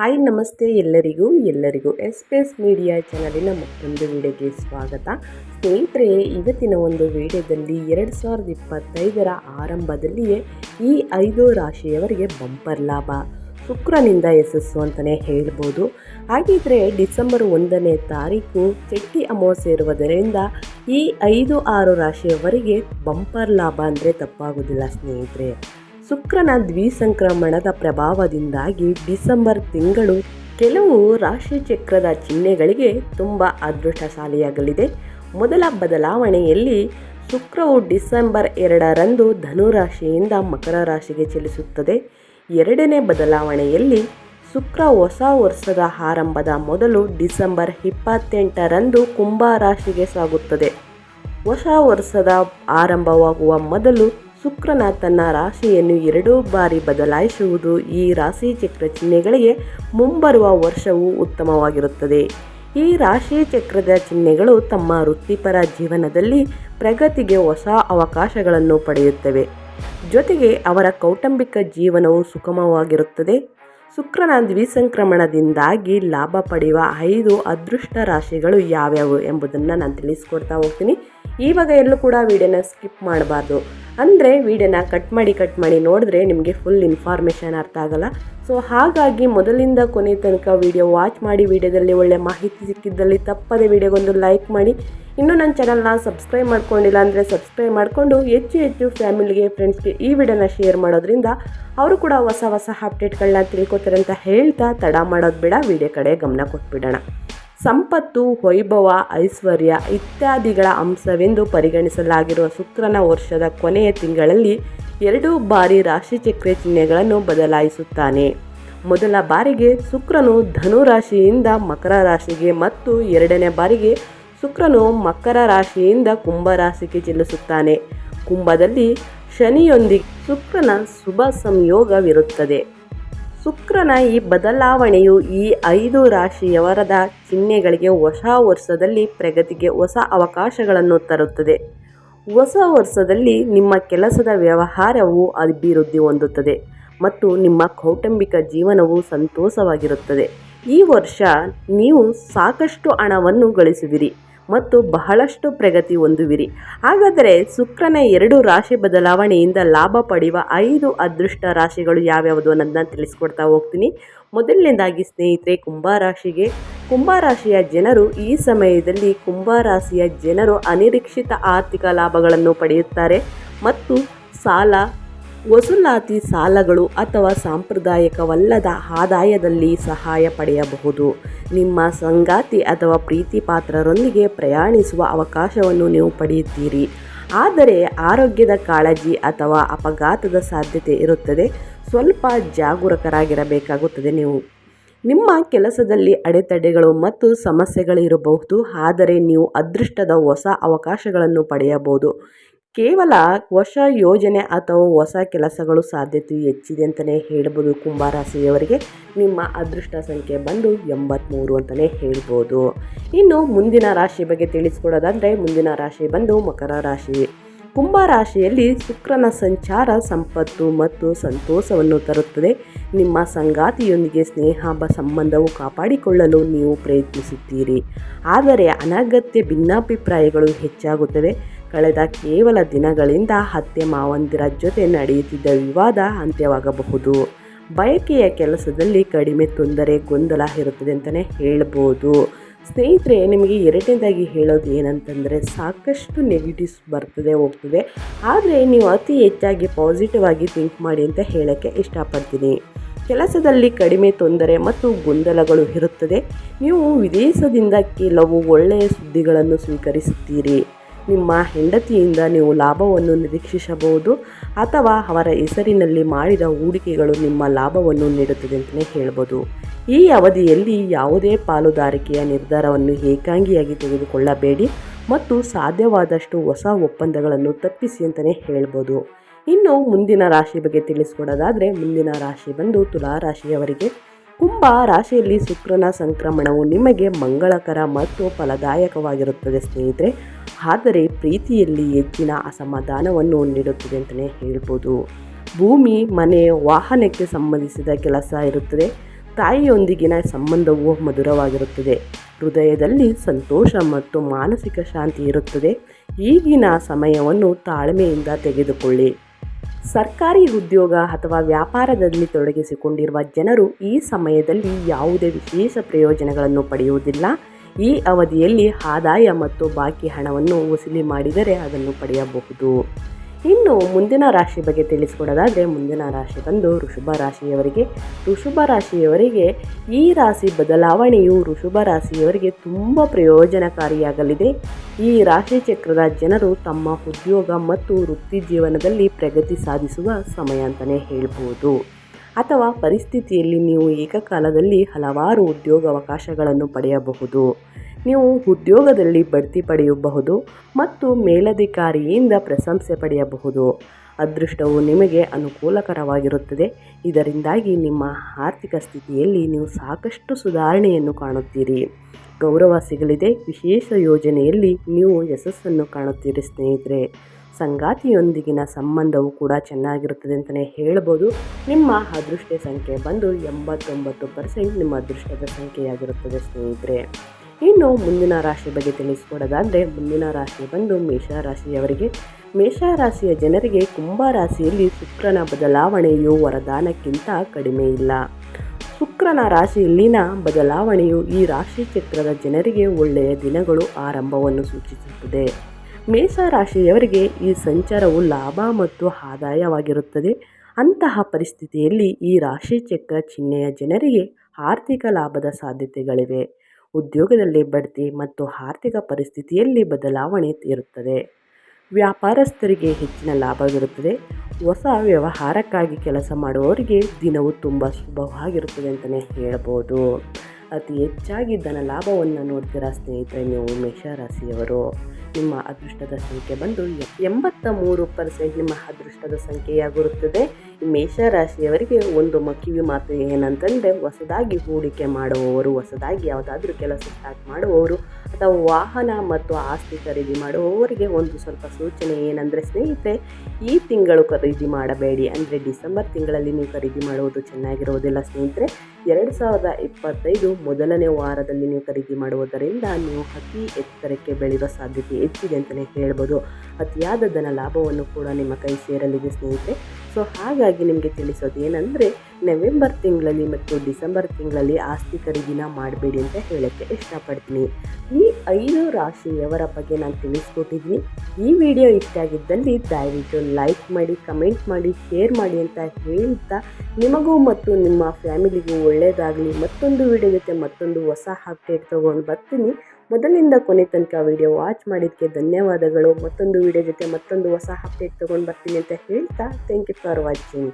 Hi, ನಮಸ್ತೆ ಎಲ್ಲರಿಗೂ ಎಲ್ಲರಿಗೂ ಎಸ್ ಪಿ ಎಸ್ ಮೀಡಿಯಾ ಚಾನಲಿನ ಮತ್ತೊಂದು ವಿಡಿಯೋಗೆ ಸ್ವಾಗತ. ಸ್ನೇಹಿತರೆ, ಇವತ್ತಿನ ಒಂದು ವಿಡಿಯೋದಲ್ಲಿ ಎರಡು ಸಾವಿರದ ಇಪ್ಪತ್ತೈದರ ಆರಂಭದಲ್ಲಿಯೇ ಈ ಐದು ರಾಶಿಯವರಿಗೆ ಬಂಪರ್ ಲಾಭ. ಶುಕ್ರನಿಂದ ಯಶಸ್ಸು ಅಂತಲೇ ಹೇಳ್ಬೋದು. ಹಾಗಿದ್ರೆ ಡಿಸೆಂಬರ್ ಒಂದನೇ ತಾರೀಕು ಚೆಟ್ಟಿ ಅಮಾವಾಸ್ಯೆ ಇರುವುದರಿಂದ ಈ ಐದು ಆರು ರಾಶಿಯವರಿಗೆ ಬಂಪರ್ ಲಾಭ ಅಂದರೆ ತಪ್ಪಾಗೋದಿಲ್ಲ ಸ್ನೇಹಿತರೆ. ಶುಕ್ರನ ದ್ವಿಸಂಕ್ರಮಣದ ಪ್ರಭಾವದಿಂದಾಗಿ ಡಿಸೆಂಬರ್ ತಿಂಗಳು ಕೆಲವು ರಾಶಿ ಚಕ್ರದ ಚಿಹ್ನೆಗಳಿಗೆ ತುಂಬ ಅದೃಷ್ಟಶಾಲಿಯಾಗಲಿದೆ. ಮೊದಲ ಬದಲಾವಣೆಯಲ್ಲಿ ಶುಕ್ರವು ಡಿಸೆಂಬರ್ ಎರಡರಂದು ಧನುರಾಶಿಯಿಂದ ಮಕರ ರಾಶಿಗೆ ಚಲಿಸುತ್ತದೆ. ಎರಡನೇ ಬದಲಾವಣೆಯಲ್ಲಿ ಶುಕ್ರ ಹೊಸ ವರ್ಷದ ಆರಂಭದ ಮೊದಲು ಡಿಸೆಂಬರ್ ಇಪ್ಪತ್ತೆಂಟರಂದು ಕುಂಭ ರಾಶಿಗೆ ಸಾಗುತ್ತದೆ. ಹೊಸ ವರ್ಷದ ಆರಂಭವಾಗುವ ಮೊದಲು ಶುಕ್ರನ ತನ್ನ ರಾಶಿಯನ್ನು ಎರಡೂ ಬಾರಿ ಬದಲಾಯಿಸುವುದು ಈ ರಾಶಿ ಚಕ್ರ ಚಿಹ್ನೆಗಳಿಗೆ ಮುಂಬರುವ ವರ್ಷವು ಉತ್ತಮವಾಗಿರುತ್ತದೆ. ಈ ರಾಶಿ ಚಕ್ರದ ಚಿಹ್ನೆಗಳು ತಮ್ಮ ವೃತ್ತಿಪರ ಜೀವನದಲ್ಲಿ ಪ್ರಗತಿಗೆ ಹೊಸ ಅವಕಾಶಗಳನ್ನು ಪಡೆಯುತ್ತವೆ. ಜೊತೆಗೆ ಅವರ ಕೌಟುಂಬಿಕ ಜೀವನವು ಸುಗಮವಾಗಿರುತ್ತದೆ. ಶುಕ್ರನ ದ್ವಿಸಂಕ್ರಮಣದಿಂದಾಗಿ ಲಾಭ ಪಡೆಯುವ ಐದು ಅದೃಷ್ಟ ರಾಶಿಗಳು ಯಾವ್ಯಾವು ಎಂಬುದನ್ನು ನಾನು ತಿಳಿಸ್ಕೊಡ್ತಾ ಹೋಗ್ತೀನಿ. ಇವಾಗ ಎಲ್ಲೂ ಕೂಡ ವಿಡಿಯೋನ ಸ್ಕಿಪ್ ಮಾಡಬಾರ್ದು. ಅಂದರೆ ವಿಡಿಯೋನ ಕಟ್ ಮಾಡಿ ಕಟ್ ಮಾಡಿ ನೋಡಿದ್ರೆ ನಿಮಗೆ ಫುಲ್ ಇನ್ಫಾರ್ಮೇಷನ್ ಅರ್ಥ ಆಗಲ್ಲ. ಸೊ ಹಾಗಾಗಿ ಮೊದಲಿಂದ ಕೊನೆ ತನಕ ವಿಡಿಯೋ ವಾಚ್ ಮಾಡಿ ವಿಡಿಯೋದಲ್ಲಿ ಒಳ್ಳೆ ಮಾಹಿತಿ ಸಿಕ್ಕಿದ್ದಲ್ಲಿ ತಪ್ಪದೆ ವಿಡಿಯೋಗೊಂದು ಲೈಕ್ ಮಾಡಿ. ಇನ್ನೂ ನನ್ನ ಚಾನಲ್ನ ಸಬ್ಸ್ಕ್ರೈಬ್ ಮಾಡ್ಕೊಂಡಿಲ್ಲ ಅಂದರೆ ಸಬ್ಸ್ಕ್ರೈಬ್ ಮಾಡಿಕೊಂಡು ಹೆಚ್ಚು ಹೆಚ್ಚು ಫ್ಯಾಮಿಲಿಗೆ ಫ್ರೆಂಡ್ಸ್ಗೆ ಈ ವಿಡಿಯೋನ ಶೇರ್ ಮಾಡೋದ್ರಿಂದ ಅವರು ಕೂಡ ಹೊಸ ಹೊಸ ಅಪ್ಡೇಟ್ಗಳನ್ನ ತಿಳ್ಕೊತಾರೆ ಅಂತ ಹೇಳ್ತಾ ತಡ ಮಾಡೋದು ಬೇಡ ವಿಡಿಯೋ ಕಡೆ ಗಮನ ಕೊಟ್ಬಿಡೋಣ. ಸಂಪತ್ತು, ವೈಭವ, ಐಶ್ವರ್ಯ ಇತ್ಯಾದಿಗಳ ಅಂಶವೆಂದು ಪರಿಗಣಿಸಲಾಗಿರುವ ಶುಕ್ರನ ವರ್ಷದ ಕೊನೆಯ ತಿಂಗಳಲ್ಲಿ ಎರಡು ಬಾರಿ ರಾಶಿಚಕ್ರ ಚಿಹ್ನೆಗಳನ್ನು ಬದಲಾಯಿಸುತ್ತಾನೆ. ಮೊದಲ ಬಾರಿಗೆ ಶುಕ್ರನು ಧನು ರಾಶಿಯಿಂದ ಮಕರ ರಾಶಿಗೆ ಮತ್ತು ಎರಡನೇ ಬಾರಿಗೆ ಶುಕ್ರನು ಮಕರ ರಾಶಿಯಿಂದ ಕುಂಭ ರಾಶಿಗೆ ಚಲಿಸುತ್ತಾನೆ. ಕುಂಭದಲ್ಲಿ ಶನಿಯೊಂದಿಗೆ ಶುಕ್ರನ ಶುಭ ಸಂಯೋಗವಿರುತ್ತದೆ. ಶುಕ್ರನ ಈ ಬದಲಾವಣೆಯು ಈ ಐದು ರಾಶಿಯವರದ ಚಿಹ್ನೆಗಳಿಗೆ ಹೊಸ ವರ್ಷದಲ್ಲಿ ಪ್ರಗತಿಗೆ ಹೊಸ ಅವಕಾಶಗಳನ್ನು ತರುತ್ತದೆ. ಹೊಸ ವರ್ಷದಲ್ಲಿ ನಿಮ್ಮ ಕೆಲಸದ ವ್ಯವಹಾರವು ಅಭಿವೃದ್ಧಿ ಹೊಂದುತ್ತದೆ ಮತ್ತು ನಿಮ್ಮ ಕೌಟುಂಬಿಕ ಜೀವನವು ಸಂತೋಷವಾಗಿರುತ್ತದೆ. ಈ ವರ್ಷ ನೀವು ಸಾಕಷ್ಟು ಹಣವನ್ನು ಗಳಿಸುವಿರಿ ಮತ್ತು ಬಹಳಷ್ಟು ಪ್ರಗತಿ ಹೊಂದುವಿರಿ. ಹಾಗಾದರೆ ಶುಕ್ರನ ಎರಡು ರಾಶಿ ಬದಲಾವಣೆಯಿಂದ ಲಾಭ ಪಡೆಯುವ ಐದು ಅದೃಷ್ಟ ರಾಶಿಗಳು ಯಾವ್ಯಾವುದು ಅನ್ನೋದನ್ನ ತಿಳಿಸ್ಕೊಡ್ತಾ ಹೋಗ್ತೀನಿ. ಮೊದಲನೇದಾಗಿ ಸ್ನೇಹಿತರೆ ಕುಂಭರಾಶಿಗೆ ಕುಂಭರಾಶಿಯ ಜನರು ಈ ಸಮಯದಲ್ಲಿ ಕುಂಭರಾಶಿಯ ಜನರು ಅನಿರೀಕ್ಷಿತ ಆರ್ಥಿಕ ಲಾಭಗಳನ್ನು ಪಡೆಯುತ್ತಾರೆ ಮತ್ತು ಸಾಲ ವಸೂಲಾತಿ ಸಾಲಗಳು ಅಥವಾ ಸಾಂಪ್ರದಾಯಿಕವಲ್ಲದ ಆದಾಯದಲ್ಲಿ ಸಹಾಯ ಪಡೆಯಬಹುದು. ನಿಮ್ಮ ಸಂಗಾತಿ ಅಥವಾ ಪ್ರೀತಿಪಾತ್ರರೊಂದಿಗೆ ಪ್ರಯಾಣಿಸುವ ಅವಕಾಶವನ್ನು ನೀವು ಪಡೆಯುತ್ತೀರಿ. ಆದರೆ ಆರೋಗ್ಯದ ಕಾಳಜಿ ಅಥವಾ ಅಪಘಾತದ ಸಾಧ್ಯತೆ ಇರುತ್ತದೆ. ಸ್ವಲ್ಪ ಜಾಗರೂಕರಾಗಿರಬೇಕಾಗುತ್ತದೆ ನೀವು. ನಿಮ್ಮ ಕೆಲಸದಲ್ಲಿ ಅಡೆತಡೆಗಳು ಮತ್ತು ಸಮಸ್ಯೆಗಳಿರಬಹುದು. ಆದರೆ ನೀವು ಅದೃಷ್ಟದ ಹೊಸ ಅವಕಾಶಗಳನ್ನು ಪಡೆಯಬಹುದು. ಕೇವಲ ಹೊಸ ಯೋಜನೆ ಅಥವಾ ಹೊಸ ಕೆಲಸಗಳು ಸಾಧ್ಯತೆ ಹೆಚ್ಚಿದೆ ಅಂತಲೇ ಹೇಳ್ಬೋದು ಕುಂಭರಾಶಿಯವರಿಗೆ ನಿಮ್ಮ ಅದೃಷ್ಟ ಸಂಖ್ಯೆ ಬಂದು ಎಂಬತ್ತ್ಮೂರು ಅಂತಲೇ ಹೇಳ್ಬೋದು. ಇನ್ನು ಮುಂದಿನ ರಾಶಿ ಬಗ್ಗೆ ತಿಳಿಸ್ಕೊಡೋದಾದರೆ ಮುಂದಿನ ರಾಶಿ ಬಂದು ಮಕರ ರಾಶಿ. ಕುಂಭ ರಾಶಿಯಲ್ಲಿ ಶುಕ್ರನ ಸಂಚಾರ ಸಂಪತ್ತು ಮತ್ತು ಸಂತೋಷವನ್ನು ತರುತ್ತದೆ. ನಿಮ್ಮ ಸಂಗಾತಿಯೊಂದಿಗೆ ಸ್ನೇಹ, ಸಂಬಂಧವು ಕಾಪಾಡಿಕೊಳ್ಳಲು ನೀವು ಪ್ರಯತ್ನಿಸುತ್ತೀರಿ. ಆದರೆ ಅನಗತ್ಯ ಭಿನ್ನಾಭಿಪ್ರಾಯಗಳು ಹೆಚ್ಚಾಗುತ್ತವೆ. ಕಳೆದ ಕೇವಲ ದಿನಗಳಿಂದ ಹತ್ಯೆ ಮಾವಂದಿರ ಜೊತೆ ನಡೆಯುತ್ತಿದ್ದ ವಿವಾದ ಅಂತ್ಯವಾಗಬಹುದು. ಬಯಕೆಯ ಕೆಲಸದಲ್ಲಿ ಕಡಿಮೆ ತೊಂದರೆ, ಗೊಂದಲ ಇರುತ್ತದೆ ಅಂತಲೇ ಹೇಳ್ಬೋದು. ಸ್ನೇಹಿತರೆ, ನಿಮಗೆ ಎರಡನೇದಾಗಿ ಹೇಳೋದು ಏನಂತಂದರೆ ಸಾಕಷ್ಟು ನೆಗೆಟಿವ್ಸ್ ಬರ್ತದೆ, ಹೋಗ್ತದೆ. ಆದರೆ ನೀವು ಅತಿ ಹೆಚ್ಚಾಗಿ ಪಾಸಿಟಿವ್ ಆಗಿ ಥಿಂಕ್ ಮಾಡಿ ಅಂತ ಹೇಳೋಕ್ಕೆ ಇಷ್ಟಪಡ್ತೀನಿ. ಕೆಲಸದಲ್ಲಿ ಕಡಿಮೆ ತೊಂದರೆ ಮತ್ತು ಗೊಂದಲಗಳು ಇರುತ್ತದೆ. ನೀವು ವಿದೇಶದಿಂದ ಕೆಲವು ಒಳ್ಳೆಯ ಸುದ್ದಿಗಳನ್ನು ಸ್ವೀಕರಿಸುತ್ತೀರಿ. ನಿಮ್ಮ ಹೆಂಡತಿಯಿಂದ ನೀವು ಲಾಭವನ್ನು ನಿರೀಕ್ಷಿಸಬಹುದು ಅಥವಾ ಅವರ ಹೆಸರಿನಲ್ಲಿ ಮಾಡಿದ ಹೂಡಿಕೆಗಳು ನಿಮ್ಮ ಲಾಭವನ್ನು ನೀಡುತ್ತದೆ ಅಂತಲೇ ಹೇಳ್ಬೋದು. ಈ ಅವಧಿಯಲ್ಲಿ ಯಾವುದೇ ಪಾಲುದಾರಿಕೆಯ ನಿರ್ಧಾರವನ್ನು ಏಕಾಂಗಿಯಾಗಿ ತೆಗೆದುಕೊಳ್ಳಬೇಡಿ ಮತ್ತು ಸಾಧ್ಯವಾದಷ್ಟು ಹೊಸ ಒಪ್ಪಂದಗಳನ್ನು ತಪ್ಪಿಸಿ ಅಂತಲೇ ಹೇಳ್ಬೋದು. ಇನ್ನು ಮುಂದಿನ ರಾಶಿ ಬಗ್ಗೆ ತಿಳಿಸ್ಕೊಡೋದಾದರೆ, ಮುಂದಿನ ರಾಶಿ ಬಂದು ತುಲಾ ರಾಶಿಯವರಿಗೆ ಕುಂಭ ರಾಶಿಯಲ್ಲಿ ಶುಕ್ರನ ಸಂಕ್ರಮಣವು ನಿಮಗೆ ಮಂಗಳಕರ ಮತ್ತು ಫಲದಾಯಕವಾಗಿರುತ್ತದೆ ಸ್ನೇಹಿತರೆ. ಆದರೆ ಪ್ರೀತಿಯಲ್ಲಿ ಹೆಚ್ಚಿನ ಅಸಮಾಧಾನವನ್ನು ನೀಡುತ್ತದೆ ಅಂತಲೇ ಹೇಳ್ಬೋದು. ಭೂಮಿ, ಮನೆ, ವಾಹನಕ್ಕೆ ಸಂಬಂಧಿಸಿದ ಕೆಲಸ ಇರುತ್ತದೆ. ತಾಯಿಯೊಂದಿಗಿನ ಸಂಬಂಧವು ಮಧುರವಾಗಿರುತ್ತದೆ. ಹೃದಯದಲ್ಲಿ ಸಂತೋಷ ಮತ್ತು ಮಾನಸಿಕ ಶಾಂತಿ ಇರುತ್ತದೆ. ಈಗಿನ ಸಮಯವನ್ನು ತಾಳ್ಮೆಯಿಂದ ತೆಗೆದುಕೊಳ್ಳಿ. ಸರ್ಕಾರಿ ಉದ್ಯೋಗ ಅಥವಾ ವ್ಯಾಪಾರದಲ್ಲಿ ತೊಡಗಿಸಿಕೊಂಡಿರುವ ಜನರು ಈ ಸಮಯದಲ್ಲಿ ಯಾವುದೇ ವಿಶೇಷ ಪ್ರಯೋಜನಗಳನ್ನು ಪಡೆಯುವುದಿಲ್ಲ. ಈ ಅವಧಿಯಲ್ಲಿ ಆದಾಯ ಮತ್ತು ಬಾಕಿ ಹಣವನ್ನು ವಸೂಲಿ ಮಾಡಿದರೆ ಅದನ್ನು ಪಡೆಯಬಹುದು. ಇನ್ನು ಮುಂದಿನ ರಾಶಿ ಬಗ್ಗೆ ತಿಳಿಸ್ಕೊಡೋದಾದರೆ ಮುಂದಿನ ರಾಶಿ ಬಂದು ಋಷಭ ರಾಶಿಯವರಿಗೆ. ಋಷಭ ರಾಶಿಯವರಿಗೆ ಈ ರಾಶಿ ಬದಲಾವಣೆಯು ಋಷಭ ರಾಶಿಯವರಿಗೆ ತುಂಬ ಪ್ರಯೋಜನಕಾರಿಯಾಗಲಿದೆ. ಈ ರಾಶಿ ಚಕ್ರದ ಜನರು ತಮ್ಮ ಉದ್ಯೋಗ ಮತ್ತು ವೃತ್ತಿ ಜೀವನದಲ್ಲಿ ಪ್ರಗತಿ ಸಾಧಿಸುವ ಸಮಯ ಅಂತಲೇ ಹೇಳ್ಬೋದು. ಅಥವಾ ಪರಿಸ್ಥಿತಿಯಲ್ಲಿ ನೀವು ಏಕಕಾಲದಲ್ಲಿ ಹಲವಾರು ಉದ್ಯೋಗಾವಕಾಶಗಳನ್ನು ಪಡೆಯಬಹುದು. ನೀವು ಉದ್ಯೋಗದಲ್ಲಿ ಬಡ್ತಿ ಪಡೆಯಬಹುದು ಮತ್ತು ಮೇಲಧಿಕಾರಿಯಿಂದ ಪ್ರಶಂಸೆ ಪಡೆಯಬಹುದು. ಅದೃಷ್ಟವು ನಿಮಗೆ ಅನುಕೂಲಕರವಾಗಿರುತ್ತದೆ. ಇದರಿಂದಾಗಿ ನಿಮ್ಮ ಆರ್ಥಿಕ ಸ್ಥಿತಿಯಲ್ಲಿ ನೀವು ಸಾಕಷ್ಟು ಸುಧಾರಣೆಯನ್ನು ಕಾಣುತ್ತೀರಿ. ಗೌರವ ಸಿಗಲಿದೆ ವಿಶೇಷ ಯೋಜನೆಯಲ್ಲಿ ನೀವು ಯಶಸ್ಸನ್ನು ಕಾಣುತ್ತೀರಿ ಸ್ನೇಹಿತರೆ. ಸಂಗಾತಿಯೊಂದಿಗಿನ ಸಂಬಂಧವು ಕೂಡ ಚೆನ್ನಾಗಿರುತ್ತದೆ ಅಂತಲೇ ಹೇಳ್ಬೋದು ನಿಮ್ಮ ಅದೃಷ್ಟ ಸಂಖ್ಯೆ ಬಂದು ಎಂಬತ್ತೊಂಬತ್ತು ಪರ್ಸೆಂಟ್ ನಿಮ್ಮ ಅದೃಷ್ಟದ ಸಂಖ್ಯೆಯಾಗಿರುತ್ತದೆ ಸ್ನೇಹಿತರೆ. ಇನ್ನು ಮುಂದಿನ ರಾಶಿ ಬಗ್ಗೆ ತಿಳಿಸಿಕೊಡೋದಾದರೆ ಮುಂದಿನ ರಾಶಿ ಬಂದು ಮೇಷರಾಶಿಯವರಿಗೆ. ಮೇಷರಾಶಿಯ ಜನರಿಗೆ ಕುಂಭ ರಾಶಿಯಲ್ಲಿ ಶುಕ್ರನ ಬದಲಾವಣೆಯು ವರದಾನಕ್ಕಿಂತ ಕಡಿಮೆ ಇಲ್ಲ. ಶುಕ್ರನ ರಾಶಿಯಲ್ಲಿನ ಬದಲಾವಣೆಯು ಈ ರಾಶಿ ಚಕ್ರದ ಜನರಿಗೆ ಒಳ್ಳೆಯ ದಿನಗಳು ಆರಂಭವನ್ನು ಸೂಚಿಸುತ್ತದೆ. ಮೇಷ ರಾಶಿಯವರಿಗೆ ಈ ಸಂಚಾರವು ಲಾಭ ಮತ್ತು ಆದಾಯವಾಗಿರುತ್ತದೆ. ಅಂತಹ ಪರಿಸ್ಥಿತಿಯಲ್ಲಿ ಈ ರಾಶಿ ಚಕ್ರ ಚಿಹ್ನೆಯ ಜನರಿಗೆ ಆರ್ಥಿಕ ಲಾಭದ ಸಾಧ್ಯತೆಗಳಿವೆ. ಉದ್ಯೋಗದಲ್ಲಿ ಬಡ್ತಿ ಮತ್ತು ಆರ್ಥಿಕ ಪರಿಸ್ಥಿತಿಯಲ್ಲಿ ಬದಲಾವಣೆ ಇರುತ್ತದೆ. ವ್ಯಾಪಾರಸ್ಥರಿಗೆ ಹೆಚ್ಚಿನ ಲಾಭವಿರುತ್ತದೆ. ಹೊಸ ವ್ಯವಹಾರಕ್ಕಾಗಿ ಕೆಲಸ ಮಾಡುವವರಿಗೆ ದಿನವು ತುಂಬ ಶುಭವಾಗಿರುತ್ತದೆ ಅಂತಲೇ ಹೇಳ್ಬೋದು ಅತಿ ಹೆಚ್ಚಾಗಿ ಧನ ಲಾಭವನ್ನು ನೋಡ್ತೀರಾ ಸ್ನೇಹಿತರೆ ನೀವು ಮೇಷರಾಶಿಯವರು. ನಿಮ್ಮ ಅದೃಷ್ಟದ ಸಂಖ್ಯೆ ಬಂದು ಎಂಬತ್ತ ಮೂರು ಪರ್ಸೆಂಟ್ ನಿಮ್ಮ ಅದೃಷ್ಟದ ಸಂಖ್ಯೆಯಾಗಿರುತ್ತದೆ. ಮೇಷರಾಶಿಯವರಿಗೆ ಒಂದು ಮಕಿವಿ ಮಾತು ಏನಂತಂದರೆ ಹೊಸದಾಗಿ ಹೂಡಿಕೆ ಮಾಡುವವರು, ಹೊಸದಾಗಿ ಯಾವುದಾದ್ರೂ ಕೆಲಸ ಸ್ಟಾರ್ಟ್ ಮಾಡುವವರು ಅಥವಾ ವಾಹನ ಮತ್ತು ಆಸ್ತಿ ಖರೀದಿ ಮಾಡುವವರಿಗೆ ಒಂದು ಸ್ವಲ್ಪ ಸೂಚನೆ ಏನಂದರೆ ಸ್ನೇಹಿತರೆ, ಈ ತಿಂಗಳು ಖರೀದಿ ಮಾಡಬೇಡಿ. ಅಂದರೆ ಡಿಸೆಂಬರ್ ತಿಂಗಳಲ್ಲಿ ನೀವು ಖರೀದಿ ಮಾಡುವುದು ಚೆನ್ನಾಗಿರುವುದಿಲ್ಲ ಸ್ನೇಹಿತರೆ. ಎರಡು ಸಾವಿರದ ಇಪ್ಪತ್ತೈದು ಮೊದಲನೇ ವಾರದಲ್ಲಿ ನೀವು ಖರೀದಿ ಮಾಡುವುದರಿಂದ ನೀವು ಅತಿ ಎತ್ತರಕ್ಕೆ ಬೆಳೆಯುವ ಸಾಧ್ಯತೆ ಹೆಚ್ಚಿದೆ ಅಂತಲೇ ಹೇಳ್ಬೋದು. ಅತಿಯಾದ ಧನ ಲಾಭವನ್ನು ಕೂಡ ನಿಮ್ಮ ಕೈ ಸೇರಲಿದೆ ಸ್ನೇಹಿತರೆ. ಸೊ ಹಾಗಾಗಿ ನಿಮಗೆ ತಿಳಿಸೋದು ಏನಂದರೆ, ನವೆಂಬರ್ ತಿಂಗಳಲ್ಲಿ ಮತ್ತು ಡಿಸೆಂಬರ್ ತಿಂಗಳಲ್ಲಿ ಆಸ್ತಿ ಖರೀದಿನ ಮಾಡಬೇಡಿ ಅಂತ ಹೇಳೋಕ್ಕೆ ಇಷ್ಟಪಡ್ತೀನಿ. ಈ ಐದು ರಾಶಿಯವರ ಬಗ್ಗೆ ನಾನು ತಿಳಿಸ್ಕೊಟ್ಟಿದ್ದೀನಿ. ಈ ವಿಡಿಯೋ ಇಷ್ಟ ಆಗಿದ್ದಲ್ಲಿ ದಯವಿಟ್ಟು ಲೈಕ್ ಮಾಡಿ, ಕಮೆಂಟ್ ಮಾಡಿ, ಶೇರ್ ಮಾಡಿ ಅಂತ ಹೇಳ್ತಾ ನಿಮಗೂ ಮತ್ತು ನಿಮ್ಮ ಫ್ಯಾಮಿಲಿಗೂ ಒಳ್ಳೆಯದಾಗಲಿ ಮತ್ತೊಂದು ವಿಡಿಯೋ ಜೊತೆ ಮತ್ತೊಂದು ಹೊಸ ಅಪ್ಡೇಟ್ ತೊಗೊಂಡು ಬರ್ತೀನಿ. ಮೊದಲಿಂದ ಕೊನೆ ತನಕ ವಿಡಿಯೋ ವಾಚ್ ಮಾಡಿದ್ದಕ್ಕೆ ಧನ್ಯವಾದಗಳು. ಮತ್ತೊಂದು ವಿಡಿಯೋ ಜೊತೆ ಮತ್ತೊಂದು ಹೊಸ ಅಪ್ಡೇಟ್ ತೊಗೊಂಡು ಬರ್ತೀನಿ ಅಂತ ಹೇಳ್ತಾ ಥ್ಯಾಂಕ್ ಯು ಫಾರ್ ವಾಚಿಂಗ್